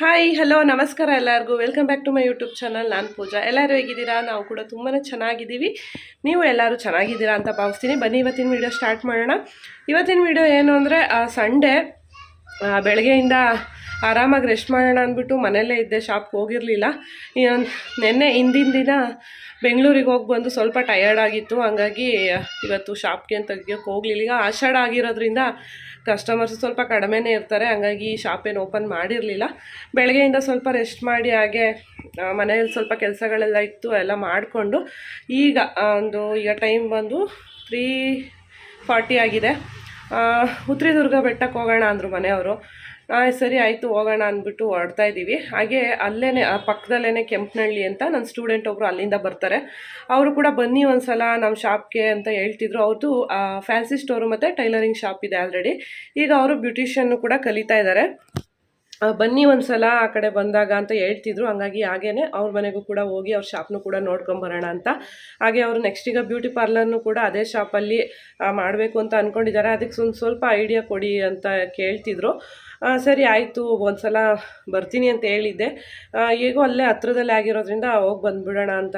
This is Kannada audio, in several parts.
ಹಾಯ್ ಹಲೋ ನಮಸ್ಕಾರ ಎಲ್ಲರಿಗೂ. Welcome back to my YouTube channel ನಾನು ಪೂಜಾ. ಎಲ್ಲರೂ ಹೇಗಿದ್ದೀರಾ? ನಾವು ಕೂಡ ತುಂಬಾ ಚೆನ್ನಾಗಿದ್ದೀವಿ. ನೀವು ಎಲ್ಲರೂ ಚೆನ್ನಾಗಿದ್ದೀರಾ ಅಂತ ಭಾವಿಸ್ತೀನಿ. ಬನ್ನಿ, ಇವತ್ತಿನ ವೀಡಿಯೋ ಸ್ಟಾರ್ಟ್ ಮಾಡೋಣ. ಇವತ್ತಿನ ವೀಡಿಯೋ ಏನು ಅಂದರೆ ಸಂಡೇ ಬೆಳಗ್ಗೆಯಿಂದ ಆರಾಮಾಗಿ ರೆಸ್ಟ್ ಮಾಡೋಣ ಅಂದ್ಬಿಟ್ಟು ಮನೆಯಲ್ಲೇ ಇದ್ದೆ ಶಾಪ್ಗೆ ಹೋಗಿರಲಿಲ್ಲ. ನಿನ್ನೆ ಹಿಂದಿನ ದಿನ ಬೆಂಗಳೂರಿಗೆ ಹೋಗಿ ಬಂದು ಸ್ವಲ್ಪ ಟಯರ್ಡ್ ಆಗಿತ್ತು. ಹಂಗಾಗಿ ಇವತ್ತು ಶಾಪ್ಗೆ ತೆಗಿಯೋಕ್ಕೆ ಹೋಗಲಿಲ್ಲ. ಈಗ ಆಷಾಢ ಆಗಿರೋದ್ರಿಂದ ಕಸ್ಟಮರ್ಸ್ ಸ್ವಲ್ಪ ಕಡಿಮೆನೇ ಇರ್ತಾರೆ. ಹಂಗಾಗಿ ಶಾಪ್ ಏನು ಓಪನ್ ಮಾಡಿರಲಿಲ್ಲ. ಬೆಳಗ್ಗೆಯಿಂದ ಸ್ವಲ್ಪ ರೆಸ್ಟ್ ಮಾಡಿ ಹಾಗೆ ಮನೆಯಲ್ಲಿ ಸ್ವಲ್ಪ ಕೆಲಸಗಳೆಲ್ಲ ಇತ್ತು, ಎಲ್ಲ ಮಾಡಿಕೊಂಡು ಈಗ ಒಂದು ಈಗ ಟೈಮ್ ಬಂದು ತ್ರೀ ಫಾರ್ಟಿ ಆಗಿದೆ. ಉತ್ರಿದುರ್ಗ ಬೆಟ್ಟಕ್ಕೆ ಹೋಗೋಣ ಅಂದರು ಮನೆಯವರು. ಸರಿ ಆಯಿತು, ಹೋಗೋಣ ಅಂದ್ಬಿಟ್ಟು ಹೊರಡ್ತಾ ಇದ್ದೀವಿ. ಹಾಗೆ ಅಲ್ಲೇ ಪಕ್ಕದಲ್ಲೇ ಕೆಂಪನಹಳ್ಳಿ ಅಂತ ನನ್ನ ಸ್ಟೂಡೆಂಟ್ ಒಬ್ಬರು ಅಲ್ಲಿಂದ ಬರ್ತಾರೆ. ಅವರು ಕೂಡ ಬನ್ನಿ ಒಂದ್ಸಲ ನಮ್ಮ ಶಾಪ್ಗೆ ಅಂತ ಹೇಳ್ತಿದ್ರು. ಅವ್ರದ್ದು ಫ್ಯಾನ್ಸಿ ಸ್ಟೋರು ಮತ್ತು ಟೈಲರಿಂಗ್ ಶಾಪ್ ಇದೆ ಆಲ್ರೆಡಿ ಈಗ ಅವರು ಬ್ಯೂಟಿಷಿಯನ್ನು ಕೂಡ ಕಲಿತಾ ಇದ್ದಾರೆ ಬನ್ನಿ ಒಂದು ಸಲ ಆ ಕಡೆ ಬಂದಾಗ ಅಂತ ಹೇಳ್ತಿದ್ರು. ಹಂಗಾಗಿ ಹಾಗೇ ಅವ್ರ ಮನೆಗೂ ಕೂಡ ಹೋಗಿ ಅವ್ರ ಶಾಪ್ನು ಕೂಡ ನೋಡ್ಕೊಂಬರೋಣ ಅಂತ. ಹಾಗೆ ಅವರು ನೆಕ್ಸ್ಟ್ ಈಗ ಬ್ಯೂಟಿ ಪಾರ್ಲರ್ನು ಕೂಡ ಅದೇ ಶಾಪಲ್ಲಿ ಮಾಡಬೇಕು ಅಂತ ಅಂದ್ಕೊಂಡಿದ್ದಾರೆ ಅದಕ್ಕೆ ಒಂದು ಸ್ವಲ್ಪ ಐಡಿಯಾ ಕೊಡಿ ಅಂತ ಕೇಳ್ತಿದ್ರು. ಸರಿ ಆಯಿತು, ಒಂದ್ಸಲ ಬರ್ತೀನಿ ಅಂತ ಹೇಳಿದ್ದೆ. ಹೇಗೋ ಅಲ್ಲೇ ಹತ್ರದಲ್ಲೇ ಆಗಿರೋದ್ರಿಂದ ಹೋಗಿ ಬಂದುಬಿಡೋಣ ಅಂತ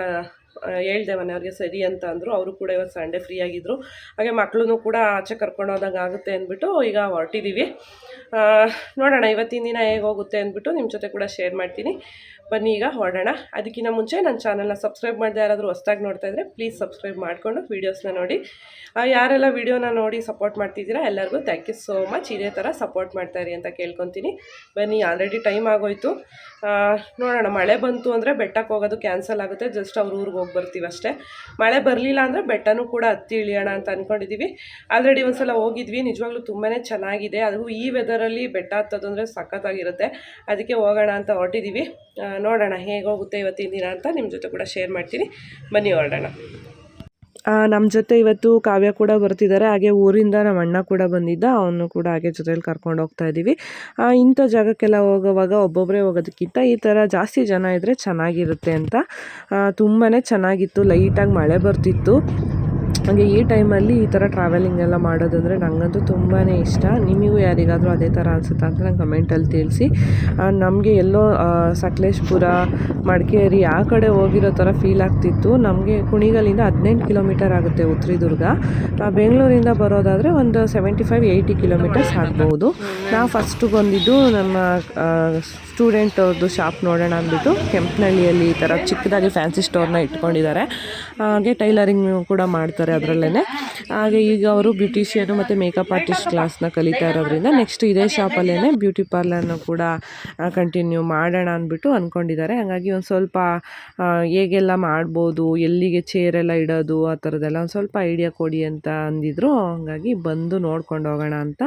ಹೇಳ್ದೆ ಮನೆಯವ್ರಿಗೆ ಸರಿ ಅಂತ ಅಂದರು. ಅವರು ಕೂಡ ಇವತ್ತು ಸಂಡೇ ಫ್ರೀ ಆಗಿದ್ದರು ಹಾಗೆ ಮಕ್ಕಳನ್ನು ಕೂಡ ಆಚೆ ಕರ್ಕೊಂಡು ಹೋದಂಗೆ ಆಗುತ್ತೆ ಅಂದ್ಬಿಟ್ಟು ಈಗ ಹೊರಟಿದ್ದೀವಿ ನೋಡೋಣ, ಇವತ್ತಿನ ದಿನ ಹೇಗೆ ಹೋಗುತ್ತೆ ಅಂದ್ಬಿಟ್ಟು ನಿಮ್ಮ ಜೊತೆ ಕೂಡ ಶೇರ್ ಮಾಡ್ತೀನಿ. ಬನ್ನಿ ಈಗ, ಹೊರಡೋಣ. ಅದಕ್ಕಿಂತ ಮುಂಚೆ ನನ್ನ ಚಾನಲ್ನ ಸಬ್ಸ್ಕ್ರೈಬ್ ಮಾಡದೆ ಯಾರಾದರೂ ಹೊಸ್ದಾಗಿ ನೋಡ್ತಾ ಇದ್ದರೆ ಪ್ಲೀಸ್ ಸಬ್ಸ್ಕ್ರೈಬ್ ಮಾಡಿಕೊಂಡು ವೀಡಿಯೋಸ್ನ ನೋಡಿ. ಯಾರೆಲ್ಲ ವೀಡಿಯೋನ ನೋಡಿ ಸಪೋರ್ಟ್ ಮಾಡ್ತಿದ್ದೀರಾ ಎಲ್ಲರಿಗೂ ಥ್ಯಾಂಕ್ ಯು ಸೋ ಮಚ್ ಇದೇ ಥರ ಸಪೋರ್ಟ್ ಮಾಡ್ತಾಯಿರಿ ಅಂತ ಕೇಳ್ಕೊತೀನಿ. ಬನ್ನಿ ಆಲ್ರೆಡಿ ಟೈಮ್ ಆಗೋಯ್ತು. ನೋಡೋಣ, ಮಳೆ ಬಂತು ಅಂದರೆ ಬೆಟ್ಟಕ್ಕೆ ಹೋಗೋದು ಕ್ಯಾನ್ಸಲ್ ಆಗುತ್ತೆ ಜಸ್ಟ್ ಅವ್ರ ಊರಿಗೆ ಹೋಗಿ ಬರ್ತೀವಿ ಅಷ್ಟೇ. ಮಳೆ ಬರಲಿಲ್ಲ ಅಂದರೆ ಬೆಟ್ಟನೂ ಕೂಡ ಹತ್ತಿ ಇಳಿಯೋಣ ಅಂತ ಅಂದ್ಕೊಂಡಿದ್ದೀವಿ ಆಲ್ರೆಡಿ ಒಂದು ಸಲ ಹೋಗಿದ್ವಿ, ನಿಜವಾಗ್ಲೂ ತುಂಬಾ ಚೆನ್ನಾಗಿದೆ. ಅದು ಈ ವೆದರಲ್ಲಿ ಬೆಟ್ಟ ಹತ್ತೋದು ಅಂದರೆ ಸಖತ್ತಾಗಿರುತ್ತೆ. ಅದಕ್ಕೆ ಹೋಗೋಣ ಅಂತ ಹೊರಟಿದ್ದೀವಿ ನೋಡೋಣ ಹೇಗೆ ಹೋಗುತ್ತೆ ಇವತ್ತಿನ ದಿನ ಅಂತ ನಿಮ್ಮ ಜೊತೆ ಕೂಡ ಶೇರ್ ಮಾಡ್ತೀನಿ. ಬನ್ನಿ, ಹೊರಡೋಣ. ನಮ್ಮ ಜೊತೆ ಇವತ್ತು ಕಾವ್ಯ ಕೂಡ ಬರ್ತಿದ್ದಾರೆ. ಹಾಗೆ ಊರಿಂದ ನಮ್ಮ ಅಣ್ಣ ಕೂಡ ಬಂದಿದ್ದ. ಅವನು ಕೂಡ ಹಾಗೆ ಜೊತೆಯಲ್ಲಿ ಕರ್ಕೊಂಡು ಹೋಗ್ತಾ ಇದ್ದೀವಿ ಇಂಥ ಜಾಗಕ್ಕೆಲ್ಲ ಹೋಗೋವಾಗ ಒಬ್ಬೊಬ್ಬರೇ ಹೋಗೋದಕ್ಕಿಂತ ಈ ಥರ ಜಾಸ್ತಿ ಜನ ಇದ್ದರೆ ಚೆನ್ನಾಗಿರುತ್ತೆ ಅಂತ. ತುಂಬಾ ಚೆನ್ನಾಗಿತ್ತು. ಲೈಟಾಗಿ ಮಳೆ ಬರ್ತಿತ್ತು. ಹಾಗೆ ಈ ಟೈಮಲ್ಲಿ ಈ ಥರ ಟ್ರಾವೆಲಿಂಗ್ ಎಲ್ಲ ಮಾಡೋದಂದರೆ ನನಗಂತೂ ತುಂಬಾ ಇಷ್ಟ. ನಿಮಗೂ ಯಾರಿಗಾದರೂ ಅದೇ ಥರ ಅನಿಸುತ್ತಾ ಅಂತ ನಂಗೆ ಕಮೆಂಟಲ್ಲಿ ತಿಳಿಸಿ. ನಮಗೆ ಎಲ್ಲೋ ಸಕಲೇಶ್ಪುರ ಮಡಿಕೇರಿ ಆ ಕಡೆ ಹೋಗಿರೋ ಥರ ಫೀಲ್ ಆಗ್ತಿತ್ತು. ನಮಗೆ ಕುಣಿಗಲಿಂದ ಹದಿನೆಂಟು ಕಿಲೋಮೀಟರ್ ಆಗುತ್ತೆ ಉತ್ರಿದುರ್ಗ. ಆ, ಬೆಂಗಳೂರಿಂದ ಬರೋದಾದರೆ ಒಂದು ಸೆವೆಂಟಿ ಫೈವ್ ಏಯ್ಟಿ ಕಿಲೋಮೀಟರ್ಸ್ ಆಗ್ಬೋದು. ನಾವು ಫಸ್ಟು ಬಂದಿದ್ದು ನಮ್ಮ ಸ್ಟೂಡೆಂಟ್ ಅವ್ರದ್ದು ಶಾಪ್ ನೋಡೋಣ ಅಂದ್ಬಿಟ್ಟು ಕೆಂಪನಹಳ್ಳಿಯಲ್ಲಿ ಈ ಥರ ಚಿಕ್ಕದಾಗಿ ಫ್ಯಾನ್ಸಿ ಸ್ಟೋರ್ನ ಇಟ್ಕೊಂಡಿದ್ದಾರೆ. ಹಾಗೆ ಟೈಲರಿಂಗ್ ಕೂಡ ಮಾಡ್ತಾರೆ ಅದರಲ್ಲೇ ಹಾಗೆ ಈಗ ಅವರು ಬ್ಯೂಟಿಷಿಯನು ಮತ್ತು ಮೇಕಪ್ ಆರ್ಟಿಸ್ಟ್ ಕ್ಲಾಸ್ನ ಕಲಿತಾ ಇರೋದ್ರಿಂದ ನೆಕ್ಸ್ಟ್ ಇದೇ ಶಾಪಲ್ಲೇ ಬ್ಯೂಟಿ ಪಾರ್ಲರ್ನ ಕೂಡ ಕಂಟಿನ್ಯೂ ಮಾಡೋಣ ಅಂದ್ಬಿಟ್ಟು ಅಂದ್ಕೊಂಡಿದ್ದಾರೆ ಹಾಗಾಗಿ ಒಂದು ಸ್ವಲ್ಪ ಹೇಗೆಲ್ಲ ಮಾಡ್ಬೋದು, ಎಲ್ಲಿಗೆ ಚೇರೆಲ್ಲ ಇಡೋದು, ಆ ಥರದ್ದೆಲ್ಲ ಒಂದು ಸ್ವಲ್ಪ ಐಡಿಯಾ ಕೊಡಿ ಅಂತ ಅಂದಿದ್ರು. ಹಾಗಾಗಿ ಬಂದು ನೋಡ್ಕೊಂಡು ಹೋಗೋಣ ಅಂತ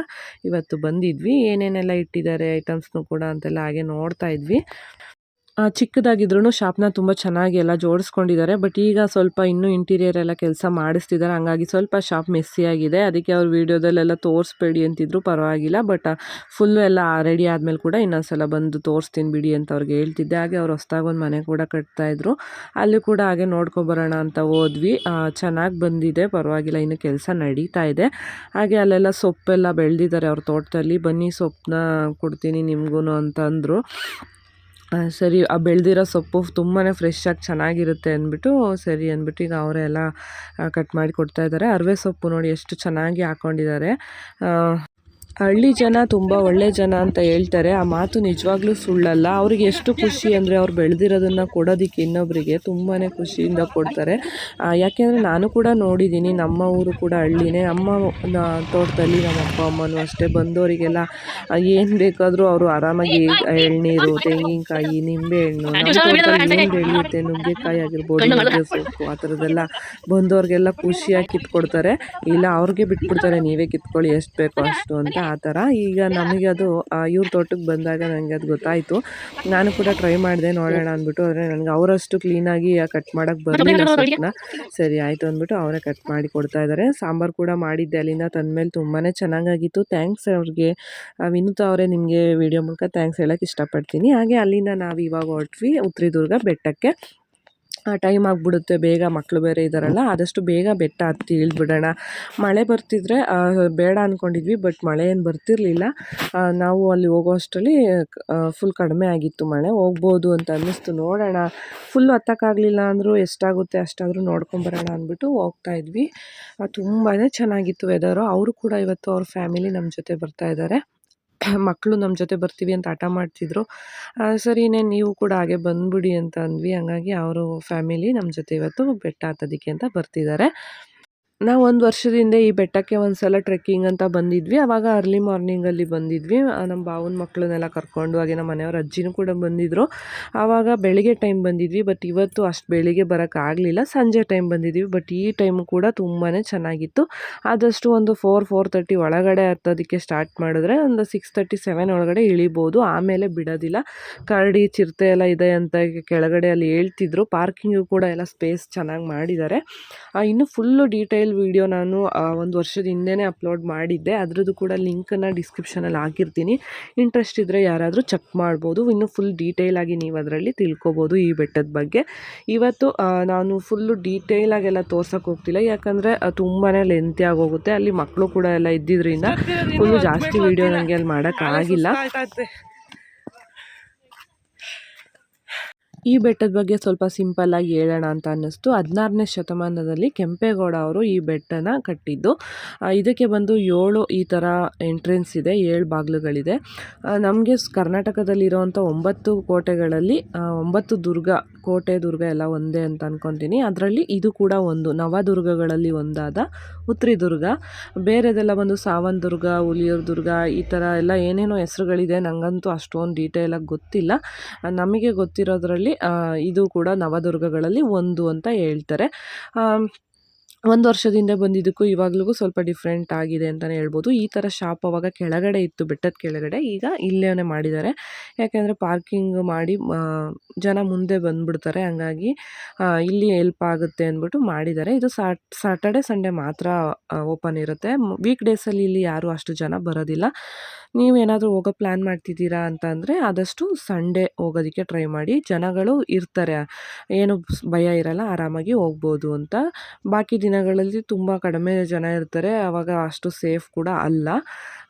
ಇವತ್ತು ಬಂದಿದ್ವಿ. ಏನೇನೆಲ್ಲ ಇಟ್ಟಿದ್ದಾರೆ ಐಟಮ್ಸ್ನು ಕೂಡ ಅಂತೆಲ್ಲ ಹಾಗೆ ನೋಡ್ತಾ ಇದ್ವಿ. ಚಿಕ್ಕದಾಗಿದ್ರೂ ಶಾಪ್ನ ತುಂಬ ಚೆನ್ನಾಗಿ ಎಲ್ಲ ಜೋಡಿಸ್ಕೊಂಡಿದ್ದಾರೆ ಬಟ್ ಈಗ ಸ್ವಲ್ಪ ಇನ್ನೂ ಇಂಟೀರಿಯರ್ ಎಲ್ಲ ಕೆಲಸ ಮಾಡಿಸ್ತಿದ್ದಾರೆ ಹಂಗಾಗಿ ಸ್ವಲ್ಪ ಶಾಪ್ ಮೆಸ್ಸಿಯಾಗಿದೆ ಅದಕ್ಕೆ ಅವ್ರು ವೀಡಿಯೋದಲ್ಲೆಲ್ಲ ತೋರಿಸ್ಬೇಡಿ ಅಂತಿದ್ರು ಪರವಾಗಿಲ್ಲ ಬಟ್ ಫುಲ್ಲು ಎಲ್ಲ ರೆಡಿ ಆದಮೇಲೆ ಕೂಡ ಇನ್ನೊಂದ್ಸಲ ಬಂದು ತೋರಿಸ್ತೀನಿ ಬಿಡಿ ಅಂತ ಅವ್ರಿಗೆ ಹೇಳ್ತಿದ್ದೆ. ಹಾಗೆ ಅವ್ರು ಹೊಸ್ದಾಗಿ ಒಂದು ಮನೆ ಕೂಡ ಕಟ್ತಾಯಿದ್ರು ಅಲ್ಲಿ ಕೂಡ ಹಾಗೆ ನೋಡ್ಕೊಬರೋಣ ಅಂತ ಹೋದ್ವಿ. ಚೆನ್ನಾಗಿ ಬಂದಿದೆ ಪರವಾಗಿಲ್ಲ ಇನ್ನು ಕೆಲಸ ನಡೀತಾ ಇದೆ. ಹಾಗೆ ಅಲ್ಲೆಲ್ಲ ಸೊಪ್ಪೆಲ್ಲ ಬೆಳೆದಿದ್ದಾರೆ ಅವ್ರ ತೋಟದಲ್ಲಿ. ಬನ್ನಿ ಸೊಪ್ಪನ್ನ ಕೊಡ್ತೀನಿ ನಿಮಗೂ ಅಂತ ಅಂದರು. ಆ, ಸರಿ, ಆ ಬೆಳೆದಿರೋ ಸೊಪ್ಪು ತುಂಬಾ ಫ್ರೆಶ್ಶಾಗಿ ಚೆನ್ನಾಗಿರುತ್ತೆ ಅಂದ್ಬಿಟ್ಟು, ಸರಿ ಅಂದ್ಬಿಟ್ಟು ಈಗ ಅವರೆಲ್ಲ ಕಟ್ ಮಾಡಿ ಕೊಡ್ತಾ ಇದ್ದಾರೆ. ಅರವೆ ಸೊಪ್ಪು ನೋಡಿ ಎಷ್ಟು ಚೆನ್ನಾಗಿ ಹಾಕ್ಕೊಂಡಿದ್ದಾರೆ ಹಳ್ಳಿ ಜನ ತುಂಬ ಒಳ್ಳೆ ಜನ ಅಂತ ಹೇಳ್ತಾರೆ. ಆ ಮಾತು ನಿಜವಾಗ್ಲೂ ಸುಳ್ಳಲ್ಲ. ಅವ್ರಿಗೆ ಎಷ್ಟು ಖುಷಿ ಅಂದರೆ ಅವ್ರು ಬೆಳೆದಿರೋದನ್ನು ಕೊಡೋದಕ್ಕೆ ಇನ್ನೊಬ್ಬರಿಗೆ ತುಂಬಾ ಖುಷಿಯಿಂದ ಕೊಡ್ತಾರೆ. ಯಾಕೆಂದರೆ ನಾನು ಕೂಡ ನೋಡಿದ್ದೀನಿ. ನಮ್ಮ ಊರು ಕೂಡ ಹಳ್ಳಿನೇ. ನಮ್ಮ ತೋಟದಲ್ಲಿ ನಮ್ಮ ಅಪ್ಪ ಅಮ್ಮನೂ ಅಷ್ಟೇ ಬಂದವರಿಗೆಲ್ಲ ಏನು ಬೇಕಾದರೂ ಅವರು ಆರಾಮಾಗಿ ಎಳ್ನೀರು ತೆಂಗಿನಕಾಯಿ ನಿಂಬೆಹಣ್ಣು ಹಣ್ಣು ತೋಟದಲ್ಲಿ ಏನು ಬೆಳೆಯುತ್ತೆ ನುಗ್ಗೆಕಾಯಿ ಆಗಿರ್ಬೋದು ನುಗ್ಗೆ ಸೊಪ್ಪು ಆ ಥರದ್ದೆಲ್ಲ ಬಂದವ್ರಿಗೆಲ್ಲ ಖುಷಿಯಾಗಿ ಕಿತ್ಕೊಡ್ತಾರೆ. ಇಲ್ಲ ಅವ್ರಿಗೆ ಬಿಟ್ಬಿಡ್ತಾರೆ. ನೀವೇ ಕಿತ್ಕೊಳ್ಳಿ ಎಷ್ಟು ಬೇಕೋ ಅಷ್ಟು ಅಂತ. ಆ ಥರ. ಈಗ ನಮಗೆ ಅದು ಇವ್ರ ತೋಟಕ್ಕೆ ಬಂದಾಗ ನನಗೆ ಅದು ಗೊತ್ತಾಯಿತು. ನಾನು ಕೂಡ ಟ್ರೈ ಮಾಡಿದೆ, ನೋಡೋಣ ಅಂದ್ಬಿಟ್ಟು. ಆದರೆ ನನಗೆ ಅವರಷ್ಟು ಕ್ಲೀನಾಗಿ ಕಟ್ ಮಾಡೋಕ್ಕೆ ಬರಲಿಲ್ಲ ಸೊಪ್ಪನ್ನ ಸರಿ, ಆಯಿತು ಅಂದ್ಬಿಟ್ಟು ಅವರೇ ಕಟ್ ಮಾಡಿ ಕೊಡ್ತಾ ಇದ್ದಾರೆ ಸಾಂಬಾರು ಕೂಡ ಮಾಡಿದ್ದೆ ಅಲ್ಲಿಂದ, ತಂದಮೇಲೆ ತುಂಬಾ ಚೆನ್ನಾಗಾಗಿತ್ತು. ಥ್ಯಾಂಕ್ಸ್ ಅವ್ರಿಗೆ. ವಿನುತ ವಿನುತಾ ಅವರೇ ನಿಮಗೆ ವಿಡಿಯೋ ಮೂಲಕ ಥ್ಯಾಂಕ್ಸ್ ಹೇಳೋಕ್ಕೆ ಇಷ್ಟಪಡ್ತೀನಿ. ಹಾಗೆ ಅಲ್ಲಿಂದ ನಾವು ಇವಾಗ ಹೊರಟ್ವಿ ಉತ್ರಿದುರ್ಗ ಬೆಟ್ಟಕ್ಕೆ. ಟೈಮ್ ಆಗಿಬಿಡುತ್ತೆ, ಬೇಗ ಮಕ್ಕಳು ಬೇರೆ ಇದ್ದಾರಲ್ಲ ಆದಷ್ಟು ಬೇಗ ಬೆಟ್ಟ ಹತ್ತಿ ಇಳಿದ್ಬಿಡೋಣ ಮಳೆ ಬರ್ತಿದ್ರೆ ಬೇಡ ಅಂದ್ಕೊಂಡಿದ್ವಿ ಬಟ್ ಮಳೆ ಏನು ಬರ್ತಿರಲಿಲ್ಲ. ನಾವು ಅಲ್ಲಿ ಹೋಗೋ ಅಷ್ಟರಲ್ಲಿ ಫುಲ್ ಕಡಿಮೆ ಆಗಿತ್ತು ಮಳೆ. ಹೋಗ್ಬೋದು ಅಂತ ಅನ್ನಿಸ್ತು. ನೋಡೋಣ. ಫುಲ್ಲು ಹತ್ತಕ್ಕಾಗಲಿಲ್ಲ ಅಂದರೂ ಎಷ್ಟಾಗುತ್ತೆ ಅಷ್ಟಾದರೂ ನೋಡ್ಕೊಂಬರೋಣ ಅಂದ್ಬಿಟ್ಟು ಹೋಗ್ತಾ ಇದ್ವಿ. ತುಂಬಾ ಚೆನ್ನಾಗಿತ್ತು ವೆದರು ಅವರು ಕೂಡ ಇವತ್ತು ಅವ್ರ ಫ್ಯಾಮಿಲಿ ನಮ್ಮ ಜೊತೆ ಬರ್ತಾ ಇದ್ದಾರೆ ಮಕ್ಕಳು ನಮ್ಮ ಜೊತೆ ಬರ್ತೀವಿ ಅಂತ ಹಠ ಮಾಡ್ತಿದ್ರು. ಸರಿ ಇನ್ನೇನು ನೀವು ಕೂಡ ಹಾಗೆ ಬಂದ್ಬಿಡಿ ಅಂತ ಅಂದ್ವಿ. ಹಂಗಾಗಿ ಅವರು ಫ್ಯಾಮಿಲಿ ನಮ್ಮ ಜೊತೆ ಇವತ್ತು ಬೆಟ್ಟ ಹತ್ತೋದಕ್ಕೆ ಅಂತ ಬರ್ತಿದ್ದಾರೆ. ನಾವು ಒಂದು ವರ್ಷದ ಹಿಂದೆ ಈ ಬೆಟ್ಟಕ್ಕೆ ಒಂದು ಸಲ ಟ್ರೆಕ್ಕಿಂಗ್ ಅಂತ ಬಂದಿದ್ವಿ. ಆವಾಗ ಅರ್ಲಿ ಮಾರ್ನಿಂಗಲ್ಲಿ ಬಂದಿದ್ವಿ. ನಮ್ಮ ಬಾವನ ಮಕ್ಕಳನ್ನೆಲ್ಲ ಕರ್ಕೊಂಡು, ಹಾಗೆ ನಮ್ಮ ಮನೆಯವ್ರ ಅಜ್ಜಿನೂ ಕೂಡ ಬಂದಿದ್ದರು ಆವಾಗ ಬೆಳಿಗ್ಗೆ ಟೈಮ್ ಬಂದಿದ್ವಿ ಬಟ್ ಇವತ್ತು ಅಷ್ಟು ಬೆಳಿಗ್ಗೆ ಬರೋಕ್ಕಾಗಲಿಲ್ಲ ಸಂಜೆ ಟೈಮ್ ಬಂದಿದ್ವಿ ಬಟ್ ಈ ಟೈಮು ಕೂಡ ತುಂಬಾ ಚೆನ್ನಾಗಿತ್ತು. ಆದಷ್ಟು ಒಂದು ಫೋರ್ ಫೋರ್ ತರ್ಟಿ ಒಳಗಡೆ ಹತ್ತೋದಕ್ಕೆ ಸ್ಟಾರ್ಟ್ ಮಾಡಿದ್ರೆ ಒಂದು ಸಿಕ್ಸ್ ತರ್ಟಿ ಸೆವೆನ್ ಒಳಗಡೆ ಇಳಿಬೋದು. ಆಮೇಲೆ ಬಿಡೋದಿಲ್ಲ. ಕರಡಿ, ಚಿರತೆ ಎಲ್ಲ ಇದೆ ಅಂತ ಕೆಳಗಡೆ ಅಲ್ಲಿ ಹೇಳ್ತಿದ್ರು. ಪಾರ್ಕಿಂಗು ಕೂಡ ಎಲ್ಲ ಸ್ಪೇಸ್ ಚೆನ್ನಾಗಿ ಮಾಡಿದ್ದಾರೆ. ಇನ್ನು ಫುಲ್ಲು ಡೀಟೇಲ್ ವಿಡಿಯೋ ನಾನು ಒಂದು ವರ್ಷದ ಹಿಂದೆನೇ ಅಪ್ಲೋಡ್ ಮಾಡಿದ್ದೆ. ಅದರದ್ದು ಕೂಡ ಲಿಂಕನ್ನು ಡಿಸ್ಕ್ರಿಪ್ಷನಲ್ಲಿ ಹಾಕಿರ್ತೀನಿ. ಇಂಟ್ರೆಸ್ಟ್ ಇದ್ದರೆ ಯಾರಾದರೂ ಚೆಕ್ ಮಾಡ್ಬೋದು. ಇನ್ನು ಫುಲ್ ಡೀಟೇಲ್ ಆಗಿ ನೀವು ಅದರಲ್ಲಿ ತಿಳ್ಕೊಬೋದು ಈ ಬೆಟ್ಟದ ಬಗ್ಗೆ. ಇವತ್ತು ನಾನು ಫುಲ್ಲು ಡೀಟೇಲಾಗೆಲ್ಲ ತೋರ್ಸೋಕೆ ಹೋಗ್ತಿಲ್ಲ. ಯಾಕಂದರೆ ತುಂಬಾ ಲೆಂತಿ ಆಗೋಗುತ್ತೆ. ಅಲ್ಲಿ ಮಕ್ಕಳು ಕೂಡ ಎಲ್ಲ ಇದ್ದಿದ್ರಿಂದ ಫುಲ್ಲು ಜಾಸ್ತಿ ವಿಡಿಯೋ ನನಗೆ ಅಲ್ಲಿ ಮಾಡೋಕ್ಕಾಗಿಲ್ಲ ಈ ಬೆಟ್ಟದ ಬಗ್ಗೆ ಸ್ವಲ್ಪ ಸಿಂಪಲ್ಲಾಗಿ ಹೇಳೋಣ ಅಂತ ಅನ್ನಿಸ್ತು. ಹದಿನಾರನೇ ಶತಮಾನದಲ್ಲಿ ಕೆಂಪೇಗೌಡ ಅವರು ಈ ಬೆಟ್ಟನ ಕಟ್ಟಿದ್ದು. ಇದಕ್ಕೆ ಬಂದು ಏಳು ಈ ಥರ ಎಂಟ್ರೆನ್ಸ್ ಇದೆ, ಏಳು ಬಾಗಿಲುಗಳಿದೆ. ನಮಗೆ ಕರ್ನಾಟಕದಲ್ಲಿರುವಂಥ ಒಂಬತ್ತು ಕೋಟೆಗಳಲ್ಲಿ ಒಂಬತ್ತು ದುರ್ಗ ಕೋಟೆ, ದುರ್ಗ ಎಲ್ಲ ಒಂದೇ ಅಂತ ಅನ್ಕೊತೀನಿ. ಅದರಲ್ಲಿ ಇದು ಕೂಡ ಒಂದು. ನವದುರ್ಗಗಳಲ್ಲಿ ಒಂದಾದ ಉತ್ರಿ ದುರ್ಗ ಬೇರೆದೆಲ್ಲ ಬಂದು ಸಾವನ್ ದುರ್ಗ ಹುಲಿಯೂರು ದುರ್ಗ ಈ ಥರ ಎಲ್ಲ ಏನೇನೋ ಹೆಸರುಗಳಿದೆ ನನಗಂತೂ ಅಷ್ಟೊಂದು ಡೀಟೇಲಾಗಿ ಗೊತ್ತಿಲ್ಲ. ನಮಗೆ ಗೊತ್ತಿರೋದ್ರಲ್ಲಿ ಇದು ಕೂಡ ನವದುರ್ಗಗಳಲ್ಲಿ ಒಂದು ಅಂತ ಹೇಳ್ತಾರೆ. ಒಂದು ವರ್ಷದಿಂದ ಬಂದಿದ್ದಕ್ಕೂ ಇವಾಗ್ಲಿಗೂ ಸ್ವಲ್ಪ ಡಿಫ್ರೆಂಟ್ ಆಗಿದೆ ಅಂತಲೇ ಹೇಳ್ಬೋದು. ಈ ಥರ ಶಾಪ್ ಅವಾಗ ಕೆಳಗಡೆ ಇತ್ತು, ಬೆಟ್ಟದ ಕೆಳಗಡೆ. ಈಗ ಇಲ್ಲೇ ಮಾಡಿದ್ದಾರೆ. ಯಾಕೆಂದರೆ ಪಾರ್ಕಿಂಗ್ ಮಾಡಿ ಜನ ಮುಂದೆ ಬಂದುಬಿಡ್ತಾರೆ. ಹಂಗಾಗಿ ಇಲ್ಲಿ ಹೆಲ್ಪ್ ಆಗುತ್ತೆ ಅಂದ್ಬಿಟ್ಟು ಮಾಡಿದ್ದಾರೆ. ಇದು ಸಾಟ್ ಸಾಟರ್ಡೆ ಸಂಡೇ ಮಾತ್ರ ಓಪನ್ ಇರುತ್ತೆ. ವೀಕ್ ಡೇಸಲ್ಲಿ ಇಲ್ಲಿ ಯಾರೂ ಅಷ್ಟು ಜನ ಬರೋದಿಲ್ಲ. ನೀವು ಏನಾದರೂ ಹೋಗೋ ಪ್ಲ್ಯಾನ್ ಮಾಡ್ತಿದ್ದೀರಾ ಅಂತ ಅಂದರೆ ಆದಷ್ಟು ಸಂಡೇ ಹೋಗೋದಕ್ಕೆ ಟ್ರೈ ಮಾಡಿ. ಜನಗಳು ಇರ್ತಾರೆ. ಏನು ಭಯ ಇರಲ್ಲ, ಆರಾಮಾಗಿ ಹೋಗ್ಬೋದು ಅಂತ. ಬಾಕಿ ದಿನಗಳಲ್ಲಿ ತುಂಬ ಕಡಿಮೆ ಜನ ಇರ್ತಾರೆ. ಆವಾಗ ಅಷ್ಟು ಸೇಫ್ ಕೂಡ ಅಲ್ಲ.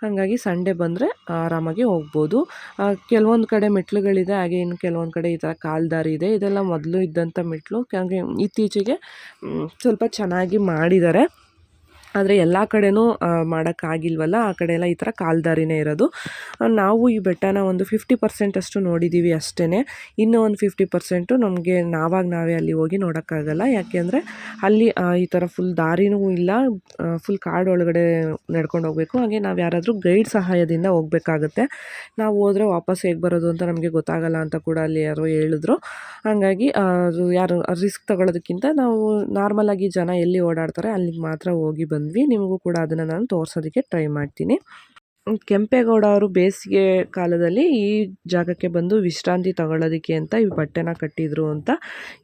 ಹಾಗಾಗಿ ಸಂಡೇ ಬಂದರೆ ಆರಾಮಾಗಿ ಹೋಗ್ಬೋದು. ಕೆಲವೊಂದು ಕಡೆ ಮೆಟ್ಲುಗಳಿದೆ. ಹಾಗೆ ಇನ್ನು ಕೆಲವೊಂದು ಕಡೆ ಈ ಥರ ಕಾಲ್ದಾರಿ ಇದೆ. ಇದೆಲ್ಲ ಮೊದಲು ಇದ್ದಂಥ ಮೆಟ್ಲು. ಹಾಗೆ ಇತ್ತೀಚೆಗೆ ಸ್ವಲ್ಪ ಚೆನ್ನಾಗಿ ಮಾಡಿದ್ದಾರೆ. ಆದರೆ ಎಲ್ಲ ಕಡೆನೂ ಮಾಡೋಕ್ಕಾಗಿಲ್ವಲ್ಲ? ಆ ಕಡೆ ಎಲ್ಲ ಈ ಥರ ಕಾಲ್ದಾರಿನೇ ಇರೋದು. ನಾವು ಈ ಬೆಟ್ಟನ ಒಂದು ಫಿಫ್ಟಿ ಪರ್ಸೆಂಟ್ ಅಷ್ಟು ನೋಡಿದ್ದೀವಿ ಅಷ್ಟೇ ಇನ್ನೂ ಒಂದು ಫಿಫ್ಟಿ ಪರ್ಸೆಂಟು ನಮಗೆ ನಾವಾಗ ನಾವೇ ಅಲ್ಲಿ ಹೋಗಿ ನೋಡೋಕ್ಕಾಗಲ್ಲ. ಯಾಕೆಂದರೆ ಅಲ್ಲಿ ಈ ಥರ ಫುಲ್ ದಾರಿನೂ ಇಲ್ಲ. ಫುಲ್ ಕಾಡು ಒಳಗಡೆ ನಡ್ಕೊಂಡು ಹೋಗಬೇಕು. ಹಾಗೆ ನಾವು ಯಾರಾದರೂ ಗೈಡ್ ಸಹಾಯದಿಂದ ಹೋಗಬೇಕಾಗುತ್ತೆ. ನಾವು ಹೋದರೆ ವಾಪಸ್ ಹೇಗೆ ಬರೋದು ಅಂತ ನಮಗೆ ಗೊತ್ತಾಗಲ್ಲ ಅಂತ ಕೂಡ ಅಲ್ಲಿ ಯಾರೋ ಹೇಳಿದ್ರು. ಹಾಗಾಗಿ ಯಾರು ರಿಸ್ಕ್ ತಗೊಳ್ಳೋದಕ್ಕಿಂತ ನಾವು ನಾರ್ಮಲಾಗಿ ಜನ ಎಲ್ಲಿ ಓಡಾಡ್ತಾರೆ ಅಲ್ಲಿಗೆ ಮಾತ್ರ ಹೋಗಿ ಬಂದ್ವಿ ನಿಮಗೂ ಕೂಡ ಅದನ್ನು ನಾನು ತೋರಿಸೋದಕ್ಕೆ ಟ್ರೈ ಮಾಡ್ತೀನಿ. ಕೆಂಪೇಗೌಡ ಅವರು ಬೇಸಿಗೆ ಕಾಲದಲ್ಲಿ ಈ ಜಾಗಕ್ಕೆ ಬಂದು ವಿಶ್ರಾಂತಿ ತಗೊಳ್ಳೋದಕ್ಕೆ ಅಂತ ಈ ಬಟ್ಟೆನ ಕಟ್ಟಿದ್ರು ಅಂತ,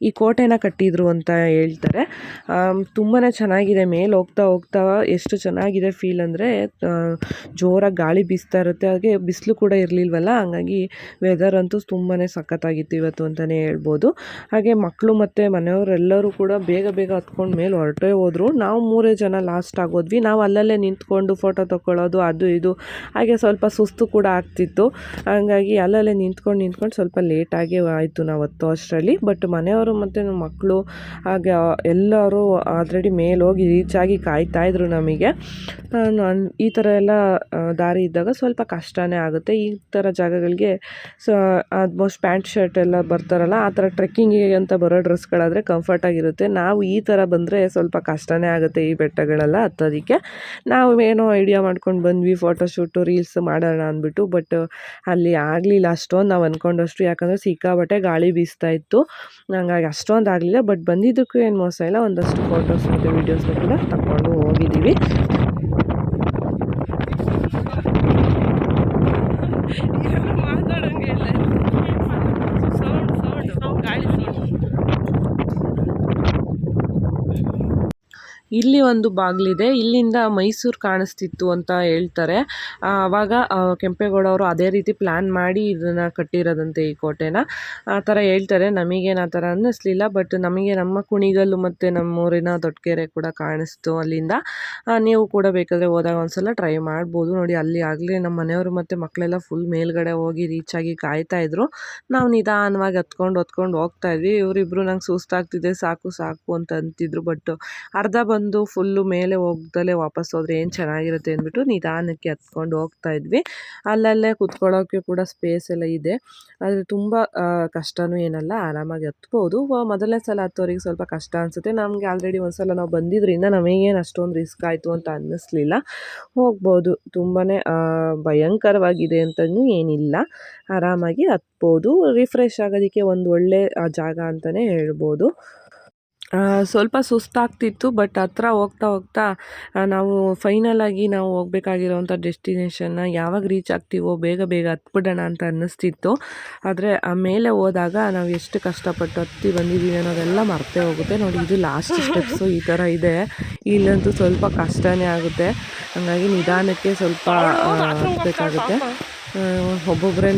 ಈ ಕೋಟೆನ ಕಟ್ಟಿದ್ರು ಅಂತ ಹೇಳ್ತಾರೆ. ತುಂಬಾ ಚೆನ್ನಾಗಿದೆ. ಮೇಲೆ ಹೋಗ್ತಾ ಹೋಗ್ತಾ ಎಷ್ಟು ಚೆನ್ನಾಗಿದೆ ಫೀಲ್ ಅಂದರೆ ಜೋರಾಗಿ ಗಾಳಿ ಬೀಸ್ತಾ ಇರುತ್ತೆ. ಹಾಗೆ ಬಿಸಿಲು ಕೂಡ ಇರಲಿಲ್ವಲ್ಲ, ಹಂಗಾಗಿ ವೆದರ್ ಅಂತೂ ತುಂಬಾ ಸಖತ್ತಾಗಿತ್ತು ಇವತ್ತು ಅಂತಲೇ ಹೇಳ್ಬೋದು. ಹಾಗೆ ಮಕ್ಕಳು ಮತ್ತು ಮನೆಯವರೆಲ್ಲರೂ ಕೂಡ ಬೇಗ ಬೇಗ ಹತ್ಕೊಂಡು ಮೇಲೆ ಹೊರಟೇ ಹೋದರು. ನಾವು ಮೂರೇ ಜನ ಲಾಸ್ಟ್ ಆಗೋದ್ವಿ ನಾವು ಅಲ್ಲಲ್ಲೇ ನಿಂತ್ಕೊಂಡು ಫೋಟೋ ತೊಗೊಳ್ಳೋದು, ಅದು ಇದು ಹಾಗೆ ಸ್ವಲ್ಪ ಸುಸ್ತು ಕೂಡ ಆಗ್ತಿತ್ತು. ಹಾಗಾಗಿ ಅಲ್ಲಲ್ಲೇ ನಿಂತ್ಕೊಂಡು ನಿಂತ್ಕೊಂಡು ಸ್ವಲ್ಪ ಲೇಟಾಗಿ ಆಯಿತು ನಾವು ಹತ್ತೋ ಅಷ್ಟರಲ್ಲಿ. ಬಟ್ ಮನೆಯವರು ಮತ್ತು ನಮ್ಮ ಮಕ್ಕಳು ಹಾಗೆ ಎಲ್ಲರೂ ಆಲ್ರೆಡಿ ಮೇಲೆ ಹೋಗಿ ರೀಚ್ ಆಗಿ ಕಾಯ್ತಾ ಇದ್ರು ನಮಗೆ. ಈ ಥರ ಎಲ್ಲ ದಾರಿ ಇದ್ದಾಗ ಸ್ವಲ್ಪ ಕಷ್ಟನೇ ಆಗುತ್ತೆ. ಈ ಥರ ಜಾಗಗಳಿಗೆ ಸೊ ಆಲ್ಮೋಸ್ಟ್ ಪ್ಯಾಂಟ್ ಶರ್ಟ್ ಎಲ್ಲ ಬರ್ತಾರಲ್ಲ, ಆ ಥರ ಟ್ರೆಕ್ಕಿಂಗಿಗೆ ಅಂತ ಬರೋ ಡ್ರೆಸ್ಗಳಾದರೆ ಕಂಫರ್ಟಾಗಿರುತ್ತೆ ನಾವು ಈ ಥರ ಬಂದರೆ ಸ್ವಲ್ಪ ಕಷ್ಟನೇ ಆಗುತ್ತೆ ಈ ಬೆಟ್ಟಗಳೆಲ್ಲ ಹತ್ತೋದಕ್ಕೆ. ನಾವು ಏನೋ ಐಡಿಯಾ ಮಾಡ್ಕೊಂಡು ಬಂದ್ವಿ ಫೋಟೋಶೂಟು ರೀಲ್ಸ್ ಮಾಡೋಣ ಅಂದ್ಬಿಟ್ಟು, ಬಟ್ ಅಲ್ಲಿ ಆಗಲಿಲ್ಲ ಅಷ್ಟೊಂದು ನಾವು ಅಂದ್ಕೊಂಡಷ್ಟು ಯಾಕಂದರೆ ಸಿಕ್ಕಾಬಟ್ಟೆ ಗಾಳಿ ಬೀಸ್ತಾ ಇತ್ತು. ಹಂಗಾಗಿ ಅಷ್ಟೊಂದು ಆಗಲಿಲ್ಲ, ಬಟ್ ಬಂದಿದ್ದಕ್ಕೂ ಏನು ಮೋಸ ಇಲ್ಲ, ಒಂದಷ್ಟು ಫೋಟೋಸ್ ಮತ್ತು ವೀಡಿಯೋಸ್ನ ಕೂಡ ತಗೊಂಡು ಹೋಗಿದ್ದೀವಿ ಮಾತಾಡೋಂಗೆ ಇಲ್ಲ ಸೌಂಡ್ ಸೌಂಡ್ ಗಾಳಿ ಸೌಂಡ್ ಇಲ್ಲಿ ಒಂದು ಬಾಗಿಲಿದೆ. ಇಲ್ಲಿಂದ ಮೈಸೂರು ಕಾಣಿಸ್ತಿತ್ತು ಅಂತ ಹೇಳ್ತಾರೆ. ಆವಾಗ ಕೆಂಪೇಗೌಡ ಅವರು ಅದೇ ರೀತಿ ಪ್ಲ್ಯಾನ್ ಮಾಡಿ ಇದನ್ನು ಕಟ್ಟಿರೋದಂತೆ ಈ ಕೋಟೆನ. ಆ ಥರ ಹೇಳ್ತಾರೆ. ನಮಗೇನು ಆ ಥರ ಅನ್ನಿಸ್ಲಿಲ್ಲ ಬಟ್ ನಮಗೆ ನಮ್ಮ ಕುಣಿಗಲ್ಲು ಮತ್ತು ನಮ್ಮೂರಿನ ದೊಡ್ಡಕೆರೆ ಕೂಡ ಕಾಣಿಸ್ತು ಅಲ್ಲಿಂದ. ನೀವು ಕೂಡ ಬೇಕಾದರೆ ಹೋದಾಗ ಒಂದ್ಸಲ ಟ್ರೈ ಮಾಡ್ಬೋದು. ನೋಡಿ, ಅಲ್ಲಿ ಆಗಲಿ ನಮ್ಮ ಮನೆಯವರು ಮತ್ತು ಮಕ್ಕಳೆಲ್ಲ ಫುಲ್ ಮೇಲ್ಗಡೆ ಹೋಗಿ ರೀಚ್ ಆಗಿ ಕಾಯ್ತಾ ಇದ್ರು. ನಾವು ನಿಧಾನವಾಗಿ ಹತ್ಕೊಂಡು ಹತ್ಕೊಂಡು ಹೋಗ್ತಾ ಇದ್ವಿ. ಇವರಿಬ್ರು ನಂಗೆ ಸುಸ್ತಾಗ್ತಿದೆ, ಸಾಕು ಸಾಕು ಅಂತ ಅಂತಿದ್ರು ಬಟ್ ಅರ್ಧ ಬಂದು ಫುಲ್ಲು ಮೇಲೆ ಹೋಗ್ದಲೇ ವಾಪಸ್ ಹೋದರೆ ಏನು ಚೆನ್ನಾಗಿರುತ್ತೆ ಅಂದ್ಬಿಟ್ಟು ನಿಧಾನಕ್ಕೆ ಹತ್ಕೊಂಡು ಹೋಗ್ತಾ ಇದ್ವಿ. ಅಲ್ಲಲ್ಲೇ ಕುತ್ಕೊಳ್ಳೋಕ್ಕೆ ಕೂಡ ಸ್ಪೇಸ್ ಎಲ್ಲ ಇದೆ. ಆದರೆ ತುಂಬ ಕಷ್ಟನೂ ಏನಲ್ಲ, ಆರಾಮಾಗಿ ಹತ್ಬೋದು ಮೊದಲನೇ ಸಲ ಹತ್ತೋರಿಗೆ ಸ್ವಲ್ಪ ಕಷ್ಟ ಅನಿಸುತ್ತೆ. ನಮಗೆ ಆಲ್ರೆಡಿ ಒಂದು ಸಲ ನಾವು ಬಂದಿದ್ದರಿಂದ ನಮಗೇನು ಅಷ್ಟೊಂದು ರಿಸ್ಕ್ ಆಯಿತು ಅಂತ ಅನ್ನಿಸ್ಲಿಲ್ಲ. ಹೋಗ್ಬೋದು. ತುಂಬಾ ಭಯಂಕರವಾಗಿದೆ ಅಂತಲೂ ಏನಿಲ್ಲ. ಆರಾಮಾಗಿ ಹತ್ಬೋದು ರಿಫ್ರೆಶ್ ಆಗೋದಕ್ಕೆ ಒಂದು ಒಳ್ಳೆ ಜಾಗ ಅಂತಲೇ ಹೇಳ್ಬೋದು. ಸ್ವಲ್ಪ ಸುಸ್ತಾಗ್ತಿತ್ತು ಬಟ್ ಹತ್ರ ಹೋಗ್ತಾ ಹೋಗ್ತಾ ನಾವು ಫೈನಲ್ ಆಗಿ ನಾವು ಹೋಗ್ಬೇಕಾಗಿರೋವಂಥ ಡೆಸ್ಟಿನೇಷನ್ನ ಯಾವಾಗ ರೀಚ್ ಆಗ್ತೀವೋ ಬೇಗ ಬೇಗ ಹತ್ಬಿಡೋಣ ಅಂತ ಅನ್ನಿಸ್ತಿತ್ತು. ಆದರೆ ಮೇಲೆ ಹೋದಾಗ ನಾವು ಎಷ್ಟು ಕಷ್ಟಪಟ್ಟು ಹತ್ತಿ ಬಂದಿದ್ದೀವಿ ಅನ್ನೋದೆಲ್ಲ ಮರ್ತೆ ಹೋಗುತ್ತೆ. ನೋಡಿ, ಇದು ಲಾಸ್ಟ್ ಸ್ಟೆಪ್ಸು ಈ ಥರ ಇದೆ. ಇಲ್ಲಂತೂ ಸ್ವಲ್ಪ ಕಷ್ಟನೇ ಆಗುತ್ತೆ. ಹಾಗಾಗಿ ನಿಧಾನಕ್ಕೆ ಸ್ವಲ್ಪ ಹತ್ಬೇಕಾಗುತ್ತೆ ಒಬ್ಬೊಬ್ಬರೇ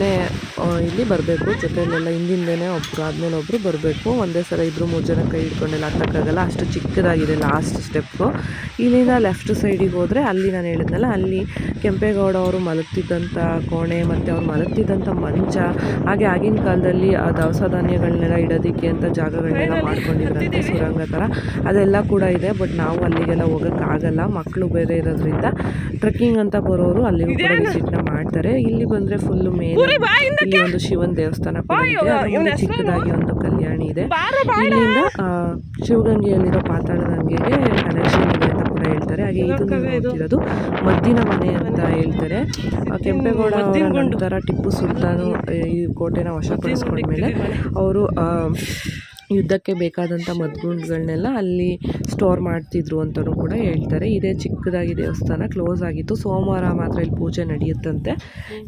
ಇಲ್ಲಿ ಬರಬೇಕು ಜೊತೆಯಲ್ಲೆಲ್ಲ ಹಿಂದಿಂದೇ ಒಬ್ಬರು ಆದಮೇಲೆ ಒಬ್ಬರು ಬರಬೇಕು. ಒಂದೇ ಸಲ ಇಬ್ಬರು ಮೂರು ಜನ ಕೈ ಹಿಡ್ಕೊಂಡೆಲ್ಲ ಹತ್ತಕ್ಕಾಗಲ್ಲ. ಅಷ್ಟು ಚಿಕ್ಕದಾಗಿದೆ ಲಾಸ್ಟ್ ಸ್ಟೆಪ್ಪು ಇಲ್ಲಿಂದ ಲೆಫ್ಟ್ ಸೈಡಿಗೆ ಹೋದರೆ ಅಲ್ಲಿ ನಾನು ಹೇಳಿದ್ನಲ್ಲ ಅಲ್ಲಿ ಕೆಂಪೇಗೌಡ ಅವರು ಮಲಗ್ತಿದ್ದಂಥ ಕೋಣೆ ಮತ್ತು ಅವ್ರು ಮಲಗ್ತಿದ್ದಂಥ ಮಂಚ ಹಾಗೆ ಆಗಿನ ಕಾಲದಲ್ಲಿ ಆ ದವಸ ಧಾನ್ಯಗಳನ್ನೆಲ್ಲ ಇಡೋದಕ್ಕೆ ಅಂತ ಜಾಗಗಳನ್ನೆಲ್ಲ ಮಾಡ್ಕೊಂಡಿದ್ರಂತೆ ಸುರಂಗ ಥರ ಅದೆಲ್ಲ ಕೂಡ ಇದೆ ಬಟ್ ನಾವು ಅಲ್ಲಿಗೆಲ್ಲ ಹೋಗೋಕ್ಕಾಗಲ್ಲ. ಮಕ್ಕಳು ಬೇರೆ ಇರೋದ್ರಿಂದ ಟ್ರೆಕ್ಕಿಂಗ್ ಅಂತ ಬರೋರು ಅಲ್ಲಿಗೂ ಕೂಡ ವಿಸಿಟ್ನ ಮಾಡ್ತಾರೆ. ಇಲ್ಲಿ ಬಂದರೆ ಫುಲ್ ಮೇಲೆ ಇಲ್ಲಿ ಒಂದು ಶಿವನ ದೇವಸ್ಥಾನ ಚಿಕ್ಕದಾಗಿ ಒಂದು ಕಲ್ಯಾಣಿ ಇದೆ. ಇಲ್ಲಿಂದ ಶಿವಗಂಗೆಯಲ್ಲಿರೋ ಪಾತಾಳ ಗಂಗೆಗೆ ಕನೆಕ್ಷನ್ ಇದೆ ಅಂತ ಕೂಡ ಹೇಳ್ತಾರೆ. ಹಾಗೆ ಇದು ಇರೋದು ಮದ್ದಿನ ಮನೆ ಅಂತ ಹೇಳ್ತಾರೆ. ಕೆಂಪೇಗೌಡ ನಂತರ ಟಿಪ್ಪು ಸುಲ್ತಾನು ಈ ಕೋಟೆನ ವಶಪಡಿಸ್ಕೊಂಡ್ಮೇಲೆ ಅವರು ಯುದ್ಧಕ್ಕೆ ಬೇಕಾದಂಥ ಮದ್ಗುಂಡುಗಳನ್ನೆಲ್ಲ ಅಲ್ಲಿ ಸ್ಟೋರ್ ಮಾಡ್ತಿದ್ರು ಅಂತಲೂ ಕೂಡ ಹೇಳ್ತಾರೆ. ಇದೇ ಚಿಕ್ಕದಾಗಿ ದೇವಸ್ಥಾನ ಕ್ಲೋಸ್ ಆಗಿತ್ತು. ಸೋಮವಾರ ಮಾತ್ರ ಇಲ್ಲಿ ಪೂಜೆ ನಡೆಯುತ್ತಂತೆ.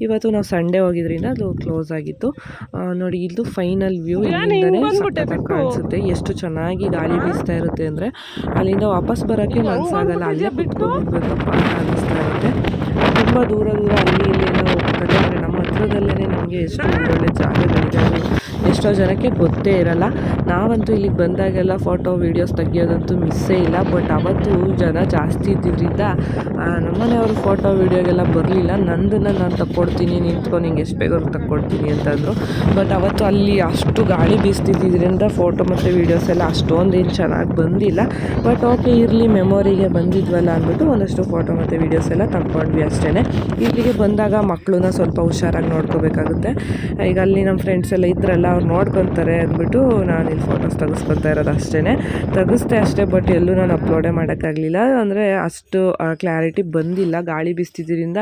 ಇವತ್ತು ನಾವು ಸಂಡೇ ಹೋಗಿದ್ರಿಂದ ಅದು ಕ್ಲೋಸ್ ಆಗಿತ್ತು. ನೋಡಿ ಇದು ಫೈನಲ್ ವ್ಯೂ ಕಾಣಿಸುತ್ತೆ. ಎಷ್ಟು ಚೆನ್ನಾಗಿ ಗಾಳಿ ಬೀಸ್ತಾ ಇರುತ್ತೆ ಅಂದರೆ ಅಲ್ಲಿಂದ ವಾಪಸ್ ಬರೋಕ್ಕೆ ಮನಸ್ಸಾಗಲ್ಲ. ಅಲ್ಲೇ ಬಿಟ್ಕೊಂಡ್ಬಿಡ್ಬೇಕಪ್ಪ ಅಂತ ಅನ್ನಿಸ್ತಾ ಇರುತ್ತೆ. ತುಂಬ ದೂರ ದೂರ ಅಲ್ಲಿ ಇಲ್ಲಿ ಎಲ್ಲ ಹೋಗ್ತಾರೆ. ಅಂದರೆ ನಮ್ಮ ಹತ್ರದಲ್ಲೇ ನಮಗೆ ಎಷ್ಟು ಒಳ್ಳೆ ಜಾಗಗಳಿದೆ ಎಷ್ಟೋ ಜನಕ್ಕೆ ಗೊತ್ತೇ ಇರಲ್ಲ. ನಾವಂತೂ ಇಲ್ಲಿಗೆ ಬಂದಾಗೆಲ್ಲ ಫೋಟೋ, ವೀಡಿಯೋಸ್ ತೆಗಿಯೋದಂತೂ ಮಿಸ್ಸೇ ಇಲ್ಲ. ಬಟ್ ಅವತ್ತು ಜನ ಜಾಸ್ತಿ ಇದ್ದಿದ್ದರಿಂದ ನಮ್ಮನೆಯವರು ಫೋಟೋ, ವೀಡಿಯೋಗೆಲ್ಲ ಬರಲಿಲ್ಲ. ನಂದನ್ನು ನಾನು ತಕ್ಕೊಡ್ತೀನಿ ನಿಂತ್ಕೊಂಡು ಹಿಂಗೆ ಎಷ್ಟು ಬೇಗ ತಕ್ಕೊಡ್ತೀನಿ ಅಂತಂದರು. ಬಟ್ ಅವತ್ತು ಅಲ್ಲಿ ಅಷ್ಟು ಗಾಳಿ ಬೀಸ್ತಿದ್ದರಿಂದ ಫೋಟೋ ಮತ್ತು ವೀಡಿಯೋಸ್ ಎಲ್ಲ ಅಷ್ಟೊಂದು ಏನು ಚೆನ್ನಾಗಿ ಬಂದಿಲ್ಲ. ಬಟ್ ಓಕೆ ಇರಲಿ ಮೆಮೊರಿಗೆ ಬಂದಿದ್ವಲ್ಲ ಅಂದ್ಬಿಟ್ಟು ಒಂದಷ್ಟು ಫೋಟೋ ಮತ್ತು ವೀಡಿಯೋಸ್ ಎಲ್ಲ ತಗೊಂಡ್ವಿ ಅಷ್ಟೇ ಇಲ್ಲಿಗೆ ಬಂದಾಗ ಮಕ್ಕಳನ್ನ ಸ್ವಲ್ಪ ಹುಷಾರಾಗಿ ನೋಡ್ಕೋಬೇಕಾಗುತ್ತೆ. ಈಗ ಅಲ್ಲಿ ನಮ್ಮ ಫ್ರೆಂಡ್ಸ್ ಎಲ್ಲ ಇದ್ರಲ್ಲ ಅವ್ರು ನೋಡ್ಕೊತಾರೆ ಅಂದ್ಬಿಟ್ಟು ನಾನು ಇಲ್ಲಿ ಫೋಟೋಸ್ ತೆಗೆಸ್ಕೊತಾ ಇರೋದು ಅಷ್ಟೇ ತೆಗೆಸ್ದೆ ಅಷ್ಟೇ ಬಟ್ ಎಲ್ಲೂ ನಾನು ಅಪ್ಲೋಡೇ ಮಾಡೋಕ್ಕಾಗಲಿಲ್ಲ. ಅಂದರೆ ಅಷ್ಟು ಕ್ಲಾರಿಟಿ ಬಂದಿಲ್ಲ. ಗಾಳಿ ಬೀಸ್ತಿದ್ದರಿಂದ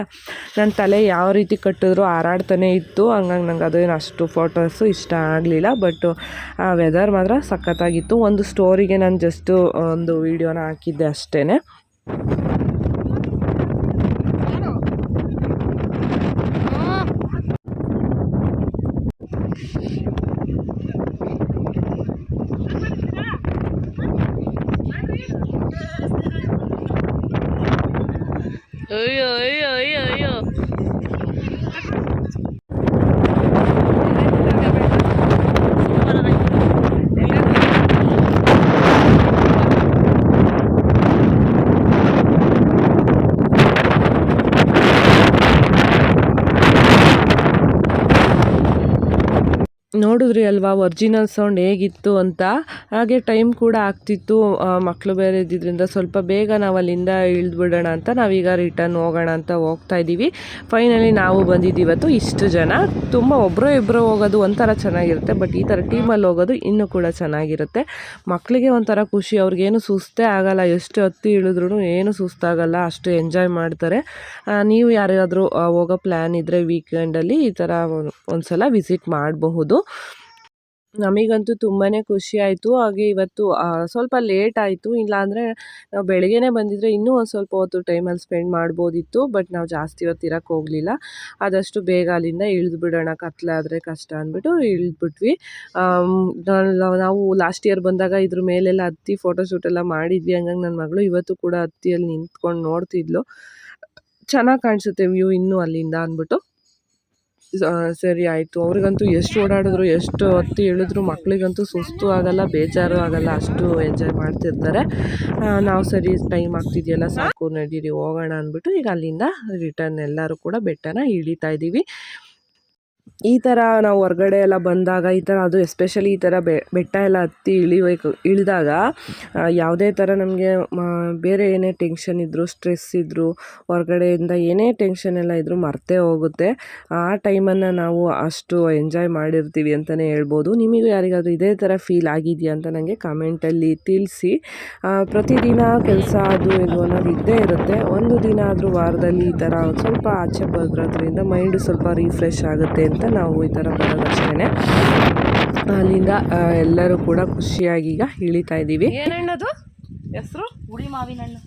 ನನ್ನ ತಲೆ ಯಾವ ರೀತಿ ಕಟ್ಟಿದ್ರು ಹಾರಾಡ್ತಾನೆ ಇತ್ತು. ಹಂಗಾಗಿ ನಂಗೆ ಅದೇನು ಅಷ್ಟು ಫೋಟೋಸು ಇಷ್ಟ ಆಗಲಿಲ್ಲ. ಬಟ್ ಆ ವೆದರ್ ಮಾತ್ರ ಸಖತ್ತಾಗಿತ್ತು. ಒಂದು ಸ್ಟೋರಿಗೆ ನಾನು ಜಸ್ಟು ಒಂದು ವೀಡಿಯೋನ ಹಾಕಿದ್ದೆ ಅಷ್ಟೇ ನೋಡಿದ್ರಿ ಅಲ್ವಾ? ಒರ್ಜಿನಲ್ ಸೌಂಡ್ ಹೇಗಿತ್ತು ಅಂತ? ಹಾಗೆ ಟೈಮ್ ಕೂಡ ಆಗ್ತಿತ್ತು. ಮಕ್ಕಳು ಬೇರೆ ಇದ್ದಿದ್ದರಿಂದ ಸ್ವಲ್ಪ ಬೇಗ ನಾವು ಅಲ್ಲಿಂದ ಇಳಿದ್ಬಿಡೋಣ ಅಂತ ನಾವೀಗ ರಿಟರ್ನ್ ಹೋಗೋಣ ಅಂತ ಹೋಗ್ತಾ ಇದ್ದೀವಿ. ಫೈನಲಿ ನಾವು ಬಂದಿದ್ದೀವತ್ತು ಇಷ್ಟು ಜನ. ತುಂಬ ಒಬ್ಬರು ಇಬ್ಬರು ಹೋಗೋದು ಒಂಥರ ಚೆನ್ನಾಗಿರುತ್ತೆ. ಬಟ್ ಈ ಥರ ಟೀಮಲ್ಲಿ ಹೋಗೋದು ಇನ್ನೂ ಕೂಡ ಚೆನ್ನಾಗಿರುತ್ತೆ. ಮಕ್ಕಳಿಗೆ ಒಂಥರ ಖುಷಿ. ಅವ್ರಿಗೇನು ಸುಸ್ತೇ ಆಗಲ್ಲ. ಎಷ್ಟು ಹತ್ತಿ ಇಳಿದ್ರೂ ಏನು ಸುಸ್ತಾಗಲ್ಲ. ಅಷ್ಟು ಎಂಜಾಯ್ ಮಾಡ್ತಾರೆ. ನೀವು ಯಾರಾದರೂ ಹೋಗೋ ಪ್ಲ್ಯಾನ್ ಇದ್ದರೆ ವೀಕೆಂಡಲ್ಲಿ ಈ ಥರ ಒಂದು ಸಲ ವಿಸಿಟ್ ಮಾಡಬಹುದು. ನಮಗಂತೂ ತುಂಬಾ ಖುಷಿ ಆಯಿತು. ಹಾಗೆ ಇವತ್ತು ಸ್ವಲ್ಪ ಲೇಟ್ ಆಯಿತು. ಇಲ್ಲಾಂದರೆ ನಾವು ಬೆಳಗ್ಗೆನೇ ಬಂದಿದ್ರೆ ಇನ್ನೂ ಒಂದು ಸ್ವಲ್ಪ ಹೊತ್ತು ಟೈಮಲ್ಲಿ ಸ್ಪೆಂಡ್ ಮಾಡ್ಬೋದಿತ್ತು. ಬಟ್ ನಾವು ಜಾಸ್ತಿ ಹೊತ್ತು ಇರೋಕ್ಕೆ ಹೋಗಲಿಲ್ಲ. ಆದಷ್ಟು ಬೇಗ ಅಲ್ಲಿಂದ ಇಳಿದು ಬಿಡೋಣ. ಕತ್ಲಾದರೆ ಕಷ್ಟ ಅಂದ್ಬಿಟ್ಟು ಇಳಿದ್ಬಿಟ್ವಿ. ನಾವ್- ಲಾಸ್ಟ್ ಇಯರ್ ಬಂದಾಗ ಇದ್ರ ಮೇಲೆಲ್ಲ ಹತ್ತಿ ಫೋಟೋಶೂಟ್ ಎಲ್ಲ ಮಾಡಿದ್ವಿ. ಹಂಗಂಗೆ ನನ್ನ ಮಗಳು ಇವತ್ತು ಕೂಡ ಹತ್ತಿಯಲ್ಲಿ ನಿಂತ್ಕೊಂಡು ನೋಡ್ತಿದ್ಲು. ಚೆನ್ನಾಗಿ ಕಾಣಿಸುತ್ತೆ ವ್ಯೂ ಇನ್ನೂ ಅಲ್ಲಿಂದ ಅಂದ್ಬಿಟ್ಟು ಸರಿ ಆಯಿತು. ಅವ್ರಿಗಂತೂ ಎಷ್ಟು ಓಡಾಡಿದ್ರು, ಎಷ್ಟು ಹೊತ್ತು ಇಳಿದ್ರು ಮಕ್ಕಳಿಗಂತೂ ಸುಸ್ತು ಆಗಲ್ಲ, ಬೇಜಾರು ಆಗಲ್ಲ, ಅಷ್ಟು ಎಂಜಾಯ್ ಮಾಡ್ತಿರ್ತಾರೆ. ನಾವು ಸರಿ ಟೈಮ್ ಆಗ್ತಿದೆಯಲ್ಲ, ಸಾಕು ನಡೀರಿ, ಹೋಗೋಣ ಅಂದ್ಬಿಟ್ಟು ಈಗ ಅಲ್ಲಿಂದ ರಿಟರ್ನ್ ಎಲ್ಲರೂ ಕೂಡ ಬೆಟ್ಟನ ಇಳಿತಾ ಇದ್ದೀವಿ. ಈ ಥರ ನಾವು ಹೊರ್ಗಡೆ ಎಲ್ಲ ಬಂದಾಗ, ಈ ಥರ ಅದು ಎಸ್ಪೆಷಲಿ ಈ ಥರ ಬೆಟ್ಟ ಎಲ್ಲ ಹತ್ತಿ ಇಳಿಬೇಕು, ಇಳಿದಾಗ ಯಾವುದೇ ಥರ ನಮಗೆ ಬೇರೆ ಏನೇ ಟೆನ್ಷನ್ ಇದ್ದರೂ ಸ್ಟ್ರೆಸ್ ಇದ್ದರೂ ಹೊರ್ಗಡೆಯಿಂದ ಏನೇ ಟೆನ್ಷನ್ ಎಲ್ಲ ಇದ್ದರೂ ಮರ್ತೇ ಹೋಗುತ್ತೆ. ಆ ಟೈಮನ್ನು ನಾವು ಅಷ್ಟು ಎಂಜಾಯ್ ಮಾಡಿರ್ತೀವಿ ಅಂತಲೇ ಹೇಳ್ಬೋದು. ನಿಮಗೂ ಯಾರಿಗಾದರೂ ಇದೇ ಥರ ಫೀಲ್ ಆಗಿದೆಯಾ ಅಂತ ನನಗೆ ಕಮೆಂಟಲ್ಲಿ ತಿಳಿಸಿ. ಪ್ರತಿದಿನ ಕೆಲಸ ಅದು ಇದು ಅನ್ನೋದು ಇದ್ದೇ ಇರುತ್ತೆ. ಒಂದು ದಿನ ಆದರೂ ವಾರದಲ್ಲಿ ಈ ಥರ ಸ್ವಲ್ಪ ಆಚೆ ಬರೋದ್ರಿಂದ ಮೈಂಡು ಸ್ವಲ್ಪ ರಿಫ್ರೆಶ್ ಆಗುತ್ತೆ ಅಂತ ನಾವು ಈ ಥರ ಬರೋದಷ್ಟೇ ಅಲ್ಲಿಂದ ಎಲ್ಲರೂ ಕೂಡ ಖುಷಿಯಾಗಿ ಈಗ ಇಳಿತಾ ಇದ್ದೀವಿ. ಏನಣ್ಣದು? ಹೆಸರು? ಹುಳಿ ಮಾವಿನ ಹಣ್ಣು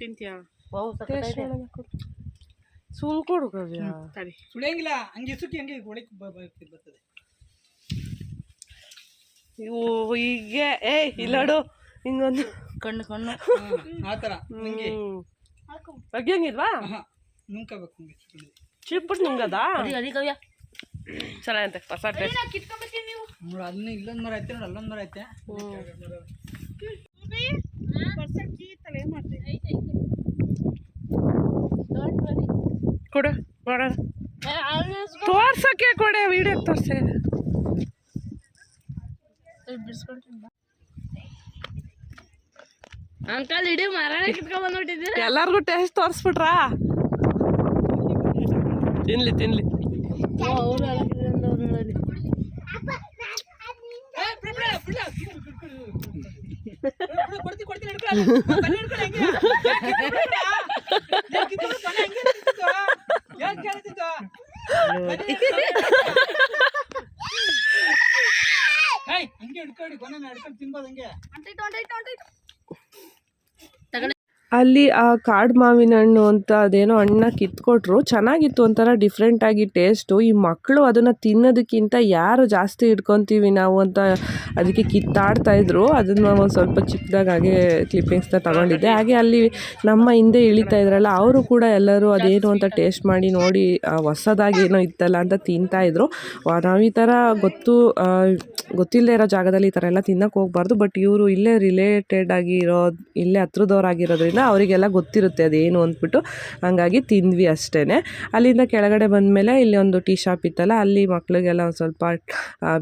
ತಿಂತೀಯಾ. ಸುಲ್ ಕೊಡು. ಕವ್ಯ. ಸುಳಿಯಂಗಿಲ್ಲ ಹಂಗೆ ಸುಖಿ ಹಂಗೆ ಒಳಗೆ ಬರ್ತದೆ. ಇವು ಹೀಗೆ ಏ ಇಲ್ಲಡು ಹಿಂಗೊಂದು. ಕಣ್ಣು ಕಣ್ಣು. ಆ ಥರ ಹಂಗೆ ಬಗ್ಗಂಗಿಲ್ವಾ ಹಾಂ ನುಂಕಬೇಕು ಹಂಗೆ ಚಿಪ್ಬಿಟ್ಟು ನಿಂಗದ? ಅದಿ ಅದಿ ಕವ್ಯ. ಚೆನ್ನಾಗಂತೆ ಹೊಸ ಟೇಸ್ಟ್ ನೋಡಿ ಅಲ್ಲಿ ಇಲ್ಲೊಂದು ಮರ ಐತೆ ನೋಡಿ ಅಲ್ಲೊಂದು ಮರ ಐತೆ. ಕೊಡು ನೋಡೋಣ ತೋರ್ಸಕ್ಕೆ ಕೊಡೆ ವಿಡಿಯೋ ತೋರ್ಸೆ. ಅಂಕಲ್ ಇಡೀ ಮರಣ ಕಿತ್ಕೊಂಡ್ ಬಂದ್ಬಿಟ್ಟಿದ್ದೀರ? ಎಲ್ಲಾರ್ಗು ಟೇಸ್ಟ್ ತೋರಿಸ್ಬಿಟ್ರಾ? ಬನ್ನಿ ಏಯ್, ಹಂಗೆ ಹಿಡ್ಕೊಳ್ಳಿ ಕೊನೆ ಹಿಡ್ಕೊಂಡು ತಿನ್ಬೋದು ಹಂಗೆ ಅಲ್ಲಿ ಆ ಕಾಡು ಮಾವಿನ ಹಣ್ಣು ಅಂತ ಅದೇನೋ ಹಣ್ಣ ಕಿತ್ಕೊಟ್ರು, ಚೆನ್ನಾಗಿತ್ತು ಒಂಥರ ಡಿಫ್ರೆಂಟಾಗಿ ಟೇಸ್ಟು ಈ ಮಕ್ಕಳು ಅದನ್ನು ತಿನ್ನೋದಕ್ಕಿಂತ ಯಾರು ಜಾಸ್ತಿ ಇಟ್ಕೊತೀವಿ ನಾವು ಅಂತ ಅದಕ್ಕೆ ಕಿತ್ತಾಡ್ತಾ ಇದ್ರು. ಅದನ್ನು ಒಂದು ಸ್ವಲ್ಪ ಚಿಕ್ಕದಾಗಿ ಹಾಗೆ ಕ್ಲಿಪ್ಪಿಂಗ್ಸ್ನ ತಗೊಂಡಿದ್ದೆ. ಹಾಗೆ ಅಲ್ಲಿ ನಮ್ಮ ಹಿಂದೆ ಇಳಿತಾ ಇದ್ರಲ್ಲ, ಅವರು ಕೂಡ ಎಲ್ಲರೂ ಅದೇನು ಅಂತ ಟೇಸ್ಟ್ ಮಾಡಿ ನೋಡಿ ಹೊಸದಾಗಿ ಏನೋ ಇತ್ತಲ್ಲ ಅಂತ ತಿಂತಾ ಇದ್ರು. ನಾವು ಈ ಥರ ಗೊತ್ತು ಗೊತ್ತಿಲ್ಲದೆ ಇರೋ ಜಾಗದಲ್ಲಿ ಈ ಥರ ಎಲ್ಲ ತಿನ್ನಕ್ಕೆ ಹೋಗ್ಬಾರ್ದು. ಬಟ್ ಇವರು ಇಲ್ಲೇ ರಿಲೇಟೆಡ್ ಆಗಿ ಇರೋ ಇಲ್ಲೇ ಹತ್ರದವ್ರಾಗಿರೋದ್ರಿಂದ ಅವರಿಗೆಲ್ಲ ಗೊತ್ತಿರುತ್ತೆ ಅದೇನು ಅಂದ್ಬಿಟ್ಟು. ಹಂಗಾಗಿ ತಿಂದ್ವಿ ಅಷ್ಟೇ ಅಲ್ಲಿಂದ ಕೆಳಗಡೆ ಬಂದಮೇಲೆ ಇಲ್ಲಿ ಒಂದು ಟೀ ಶಾಪ್ ಇತ್ತಲ್ಲ, ಅಲ್ಲಿ ಮಕ್ಳಿಗೆಲ್ಲ ಒಂದು ಸ್ವಲ್ಪ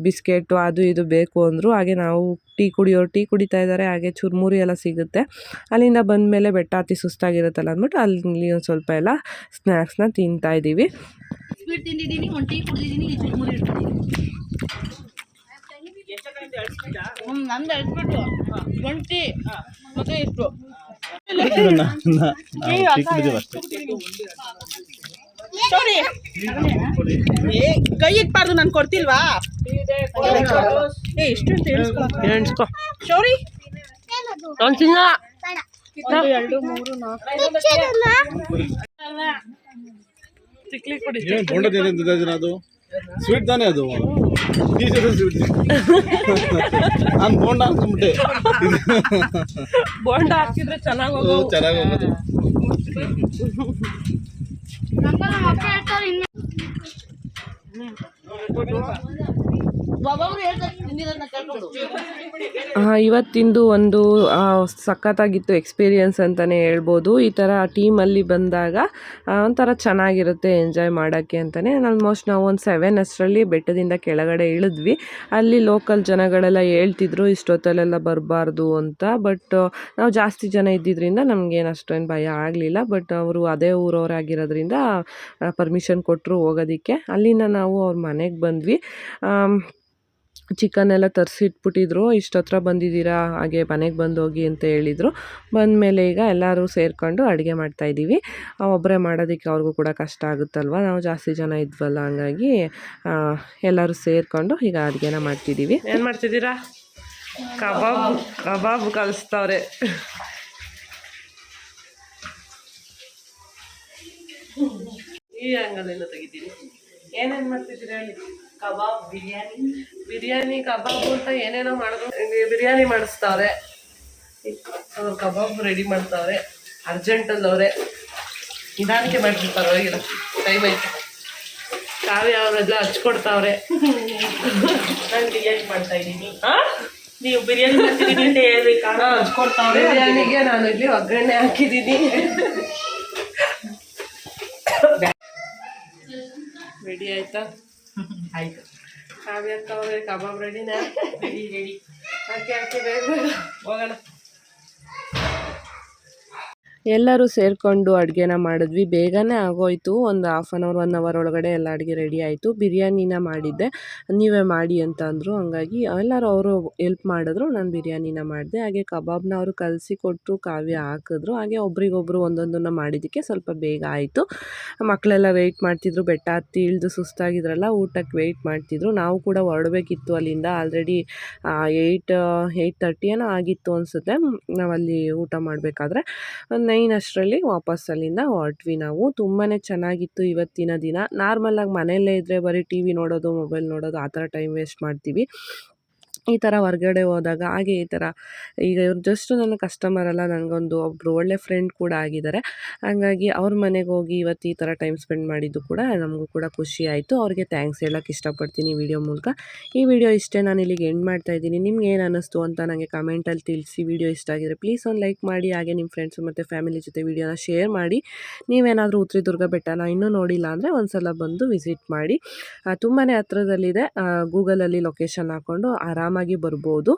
ಬಿಸ್ಕೆಟು ಅದು ಇದು ಬೇಕು ಅಂದರು. ಹಾಗೆ ನಾವು ಟೀ ಕುಡಿಯೋರು ಟೀ ಕುಡಿತಾ ಇದ್ದಾರೆ, ಹಾಗೆ ಚುರುಮುರಿ ಎಲ್ಲ ಸಿಗುತ್ತೆ. ಅಲ್ಲಿಂದ ಬಂದಮೇಲೆ ಬೆಟ್ಟ ಹತ್ತಿ ಸುಸ್ತಾಗಿರುತ್ತಲ್ಲ ಅಂದ್ಬಿಟ್ಟು ಅಲ್ಲಿ ಒಂದು ಸ್ವಲ್ಪ ಎಲ್ಲ ಸ್ನ್ಯಾಕ್ಸ್ನ ತಿಂತಾ ಇದ್ದೀವಿ. ಹ್ಞೂ ಒಂದು ಟೀ ಕುಡಿದಿದ್ದೀನಿ, ಈ ಚುರುಮುರಿ ಇಟ್ಕೊಂಡಿದ್ದೀನಿ. ಹ್ಮ್, ನಂದು ಎಳ್ಸ್ಬಿಟ್ಟು ಒಂದು ಟೀ. ಮತ್ತೆ ಇಷ್ಟು ಕೈ ಇಟ್ಬಾರ್ದು ನಾನು ಕೊಡ್ತಿಲ್ವಾ? ಏ ಎಷ್ಟು ಎಣ್ಸ್ಕೊ ಶೌರಿ ಒಂದು ತಿನ್ನ ಒಂದು ಎರಡು ಮೂರು ನಾಲ್ಕು. ಚಿಕ್ಲಿ ಕೊಡಿ ಏನು ಬೋಂಡ ತಿಂದಿದ್ದ ಅದು? ಸ್ವೀಟ್ ತಾನೇ ಅದು? ನಾನು ಬೋಂಡ ಹಾಕೊಂಡ್ಬಿಟ್ಟೆ ಬೋಂಡ ಹಾಕಿದ್ರೆ ಚೆನ್ನಾಗಿ ಚೆನ್ನಾಗಿ ಹೋಗೋದು. ಒಬ್ಬೊಬ್ರು ಹೇಳ್ತಾರೆ ತಿಂದಿರೋದನ್ನ ಕೇಳ್ಕೊಂಡು ಇವತ್ತಿಂದು ಒಂದು ಸಖತ್ತಾಗಿತ್ತು ಎಕ್ಸ್ಪೀರಿಯನ್ಸ್ ಅಂತಲೇ ಹೇಳ್ಬೋದು. ಈ ಥರ ಟೀಮಲ್ಲಿ ಬಂದಾಗ ಒಂಥರ ಚೆನ್ನಾಗಿರುತ್ತೆ ಎಂಜಾಯ್ ಮಾಡೋಕ್ಕೆ ಅಂತಲೇ ಆಲ್ಮೋಸ್ಟ್ ನಾವು ಒಂದು ಸೆವೆನ್ ಅಷ್ಟರಲ್ಲಿ ಬೆಟ್ಟದಿಂದ ಕೆಳಗಡೆ ಇಳಿದ್ವಿ. ಅಲ್ಲಿ ಲೋಕಲ್ ಜನಗಳೆಲ್ಲ ಹೇಳ್ತಿದ್ರು, ಇಷ್ಟೊತ್ತಲ್ಲೆಲ್ಲ ಬರಬಾರ್ದು ಅಂತ. ಬಟ್ ನಾವು ಜಾಸ್ತಿ ಜನ ಇದ್ದಿದ್ದರಿಂದ ನಮಗೇನು ಅಷ್ಟೊಂದು ಭಯ ಆಗಲಿಲ್ಲ. ಬಟ್ ಅವರು ಅದೇ ಊರವರಾಗಿರೋದ್ರಿಂದ ಪರ್ಮಿಷನ್ ಕೊಟ್ಟರು ಹೋಗೋದಕ್ಕೆ. ಅಲ್ಲಿಂದ ನಾವು ಅವ್ರ ಮನೆಗೆ ಬಂದ್ವಿ. ಚಿಕನ್ ಎಲ್ಲ ತರಿಸಿಟ್ಬಿಟ್ಟಿದ್ರು ಇಷ್ಟತ್ರ ಬಂದಿದ್ದೀರಾ, ಹಾಗೆ ಮನೆಗೆ ಬಂದು ಹೋಗಿ ಅಂತ ಹೇಳಿದರು. ಬಂದಮೇಲೆ ಈಗ ಎಲ್ಲರೂ ಸೇರಿಕೊಂಡು ಅಡುಗೆ ಮಾಡ್ತಾಯಿದ್ದೀವಿ ಒಬ್ಬರೇ ಮಾಡೋದಕ್ಕೆ ಅವ್ರಿಗೂ ಕೂಡ ಕಷ್ಟ ಆಗುತ್ತಲ್ವ? ನಾವು ಜಾಸ್ತಿ ಜನ ಇದ್ವಲ್ಲ, ಹಂಗಾಗಿ ಎಲ್ಲರೂ ಸೇರಿಕೊಂಡು ಈಗ ಅಡುಗೆನ ಮಾಡ್ತಿದ್ದೀವಿ. ಏನು ಮಾಡ್ತಿದ್ದೀರಾ? ಕಬಾಬ್ ಕಬಾಬ್ ಕಲಿಸ್ತವ್ರೆ. ಈ ಅಂಗಲಿಂದ ತೆಗಿತೀನಿ. ಏನೇನು ಮಾಡ್ತಿದ್ದೀರಾ ಹೇಳಿ? ಕಬಾಬ್ ಬಿರಿಯಾನಿ. ಬಿರಿಯಾನಿ ಕಬಾಬ್ ಅಂತ ಏನೇನೋ ಮಾಡಿದ್ರು. ಬಿರಿಯಾನಿ ಮಾಡಿಸ್ತಾವ್ರೆ ಅವ್ರು ಕಬಾಬ್ ರೆಡಿ ಮಾಡ್ತಾವ್ರೆ ಅರ್ಜೆಂಟಲ್ಲಿ ಅವರೇ ನಿಧಾನಕ್ಕೆ ಮಾಡಿರ್ತಾರೆ ಹೋಗಿಲ್ಲ ಟೈಮ್ ಐತೆ ಕಾವ್ಯ ಅವರೆಲ್ಲ ಹಚ್ಕೊಡ್ತಾವ್ರೆ. ನಾನು ಬಿರಿಯಾನಿ ಮಾಡ್ತಾ ಇದ್ದೀನಿ. ಹಾಂ ನೀವು ಬಿರಿಯಾನಿ ಮಾಡ್ತಿದ್ದೀನಿ ಅಂತ ಹೇಳ್ಬೇಕಾ? ಹಚ್ಕೊಡ್ತಾವ್ರೆ. ಬಿರಿಯಾನಿಗೆ ನಾನು ಇಲ್ಲಿ ಒಗ್ಗರಣೆ ಹಾಕಿದ್ದೀನಿ. ರೆಡಿ ಆಯ್ತಾ? ಆಯ್ತು. ಕಾವ್ಯ ಕಬಾಬ್ ರೆಡಿನಾ ರೆಡಿ ರೆಡಿ ಹಾಕಿ ಹಾಕಿ ಬೇಗ. ಹೋಗೋಣ. ಎಲ್ಲರೂ ಸೇರಿಕೊಂಡು ಅಡುಗೆನ ಮಾಡಿದ್ವಿ. ಬೇಗನೆ ಆಗೋಯ್ತು. ಒಂದು half an hour one hour ಒಳಗಡೆ ಎಲ್ಲ ಅಡುಗೆ ರೆಡಿ ಆಯಿತು. ಬಿರಿಯಾನಿನ ಮಾಡಿದ್ದೆ. ನೀವೇ ಮಾಡಿ ಅಂತ ಅಂದರು. ಹಂಗಾಗಿ ಎಲ್ಲರೂ ಅವರು ಎಲ್ಪ್ ಮಾಡಿದ್ರು. ನಾನು ಬಿರಿಯಾನಿನ ಮಾಡಿದೆ. ಹಾಗೆ ಕಬಾಬ್ನ ಅವರು ಕಲಸಿ ಕೊಟ್ಟರು ಕಾವ್ಯ ಹಾಕಿದ್ರು. ಹಾಗೆ ಒಬ್ರಿಗೊಬ್ರು ಒಂದೊಂದನ್ನು ಮಾಡಿದ್ದಕ್ಕೆ ಸ್ವಲ್ಪ ಬೇಗ ಆಯಿತು. ಮಕ್ಕಳೆಲ್ಲ ವೆಯ್ಟ್ ಮಾಡ್ತಿದ್ರು. ಬೆಟ್ಟ ಹತ್ತಿ ಇಳಿದು ಸುಸ್ತಾಗಿದ್ರಲ್ಲ, ಊಟಕ್ಕೆ ವೆಯ್ಟ್ ಮಾಡ್ತಿದ್ರು. ನಾವು ಕೂಡ ಹೊರಡಬೇಕಿತ್ತು ಅಲ್ಲಿಂದ. ಆಲ್ರೆಡಿ ಏಯ್ಟ್ ಏಯ್ಟ್ ತರ್ಟಿ ಏನೋ ಆಗಿತ್ತು ಅನಿಸುತ್ತೆ. ನಾವಲ್ಲಿ ಊಟ ಮಾಡಬೇಕಾದ್ರೆ. ನೈನ್ ಅಷ್ಟರಲ್ಲಿ ವಾಪಸ್ ಅಲ್ಲಿಂದ ಹೊರಟ್ವಿ ನಾವು. ತುಂಬಾ ಚೆನ್ನಾಗಿತ್ತು ಇವತ್ತಿನ ದಿನ. ನಾರ್ಮಲಾಗಿ ಮನೆಯಲ್ಲೇ ಇದ್ದರೆ ಬರೀ ಟಿ ವಿ ನೋಡೋದು, ಮೊಬೈಲ್ ನೋಡೋದು, ಆ ಥರ ಟೈಮ್ ವೇಸ್ಟ್ ಮಾಡ್ತೀವಿ. ಈ ಥರ ಹೊರ್ಗಡೆ ಹೋದಾಗ, ಹಾಗೆ ಈ ಥರ ಈಗ ಇವ್ರು ಜಸ್ಟ್ ನನ್ನ ಕಸ್ಟಮರ್ ಅಲ್ಲ, ನನಗೊಂದು ಒಬ್ಬರು ಒಳ್ಳೆ ಫ್ರೆಂಡ್ ಕೂಡ ಆಗಿದ್ದಾರೆ. ಹಾಗಾಗಿ ಅವ್ರ ಮನೆಗೆ ಹೋಗಿ ಇವತ್ತು ಈ ಥರ ಟೈಮ್ ಸ್ಪೆಂಡ್ ಮಾಡಿದ್ದು ಕೂಡ ನಮಗೂ ಕೂಡ ಖುಷಿ ಆಯಿತು. ಅವ್ರಿಗೆ ಥ್ಯಾಂಕ್ಸ್ ಹೇಳೋಕ್ಕೆ ಇಷ್ಟಪಡ್ತೀನಿ ವಿಡಿಯೋ ಮೂಲಕ. ಈ ವಿಡಿಯೋ ಇಷ್ಟೇ ನಾನು ಇಲ್ಲಿಗೆ ಎಂಡ್ ಮಾಡ್ತಾ ಇದ್ದೀನಿ. ನಿಮ್ಗೆ ಏನು ಅನ್ನಿಸ್ತು ಅಂತ ನನಗೆ ಕಮೆಂಟಲ್ಲಿ ತಿಳಿಸಿ. ವಿಡಿಯೋ ಇಷ್ಟ ಆಗಿದ್ರೆ ಪ್ಲೀಸ್ ಒಂದು ಲೈಕ್ ಮಾಡಿ, ಹಾಗೆ ನಿಮ್ಮ ಫ್ರೆಂಡ್ಸು ಮತ್ತು ಫ್ಯಾಮಿಲಿ ಜೊತೆ ವಿಡಿಯೋನ ಶೇರ್ ಮಾಡಿ. ನೀವೇನಾದರೂ ಉತ್ರಿದುರ್ಗ ಬೆಟ್ಟನ ಇನ್ನೂ ನೋಡಿಲ್ಲ ಅಂದರೆ ಒಂದು ಸಲ ಬಂದು ವಿಸಿಟ್ ಮಾಡಿ. ತುಂಬಾ ಹತ್ರದಲ್ಲಿದೆ. ಗೂಗಲಲ್ಲಿ ಲೊಕೇಶನ್ ಹಾಕ್ಕೊಂಡು ಆರಾಮಾಗಿ ಬರ್ಬೋದು.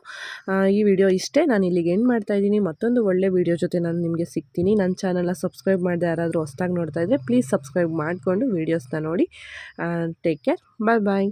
ಈ ವಿಡಿಯೋ ಇಷ್ಟೇ. ನಾನು ಇಲ್ಲಿಗೆ ಎಂಡ್ ಮಾಡ್ತಾ ಇದ್ದೀನಿ. ಮತ್ತೊಂದು ಒಳ್ಳೆ ವಿಡಿಯೋ ಜೊತೆ ನಾನು ನಿಮಗೆ ಸಿಗ್ತೀನಿ. ನನ್ನ ಚಾನಲ್ನ ಸಬ್ಸ್ಕ್ರೈಬ್ ಮಾಡಿದೆ ಯಾರಾದರೂ ಹೊಸ್ದಾಗಿ ನೋಡ್ತಾ ಇದ್ದರೆ ಪ್ಲೀಸ್ ಸಬ್ಸ್ಕ್ರೈಬ್ ಮಾಡಿಕೊಂಡು ವೀಡಿಯೋಸ್ನ ನೋಡಿ. ಟೇಕ್ ಕೇರ್ ಬಾಯ್ ಬಾಯ್